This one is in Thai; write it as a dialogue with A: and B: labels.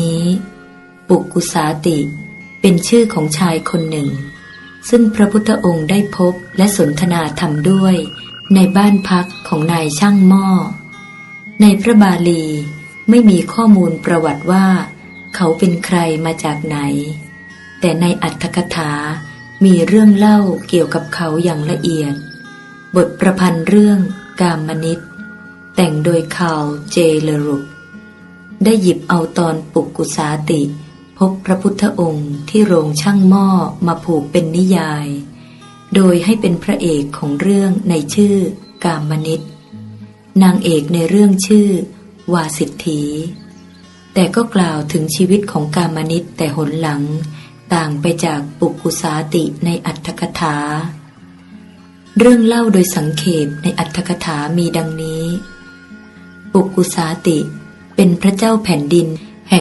A: นี้ ปุกุสาติ เป็นชื่อของชายคนหนึ่ง ซึ่งพระพุทธองค์ได้พบและสนทนาธรรมด้วย ในบ้านพักของนายช่างหม้อ ในพระบาลีไม่มีข้อมูลประวัติว่า เขาเป็นใครมาจากไหน แต่ในอัตถกถามีเรื่องเล่าเกี่ยวกับเขาอย่างละเอียด บทประพันธ์เรื่องกามนิตแต่งโดยข่าวเจเลรุก ได้หยิบเอาตอนปุกกุสาติ พบพระพุทธองค์ที่โรงช่างหม้อมาผูกเป็นนิยาย โดยให้เป็นพระเอกของเรื่องในชื่อกามนิตนางเอกในเรื่องชื่อ วาสิทธีแต่ก็กล่าวถึงชีวิตของกามนิตแต่หนหลัง ต่างไปจากปุกกุสาติในอัตถกถา เรื่องเล่าโดยสังเขปในอัตถกถามีดังนี้ ปุกกุสาติ เป็นพระเจ้าแผ่นดิน